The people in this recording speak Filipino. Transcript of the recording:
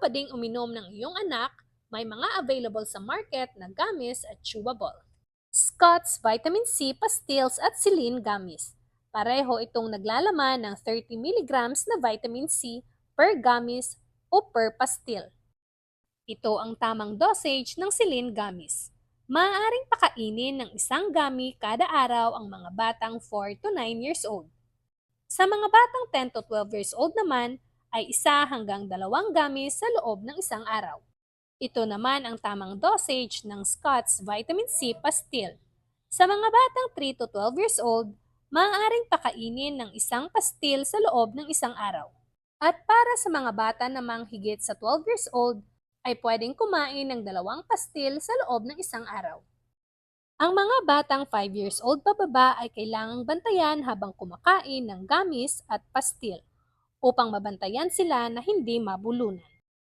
pa ding uminom ng iyong anak, may mga available sa market na gummies at chewable. Scott's Vitamin C Pastilles at Celine Gummies. Pareho itong naglalaman ng 30 mg na vitamin C per gummies o per pastil. Ito ang tamang dosage ng Celine Gummies. Maaaring pakainin ng isang gummy kada araw ang mga batang 4 to 9 years old. Sa mga batang 10 to 12 years old naman, ay isa hanggang dalawang gummies sa loob ng isang araw. Ito naman ang tamang dosage ng Scott's Vitamin C Pastil. Sa mga batang 3 to 12 years old, maaaring pakainin ng isang pastil sa loob ng isang araw. At para sa mga bata namang higit sa 12 years old, ay pwedeng kumain ng dalawang pastil sa loob ng isang araw. Ang mga batang 5 years old pababa ay kailangang bantayan habang kumakain ng gummies at pastil upang mabantayan sila na hindi mabulunan.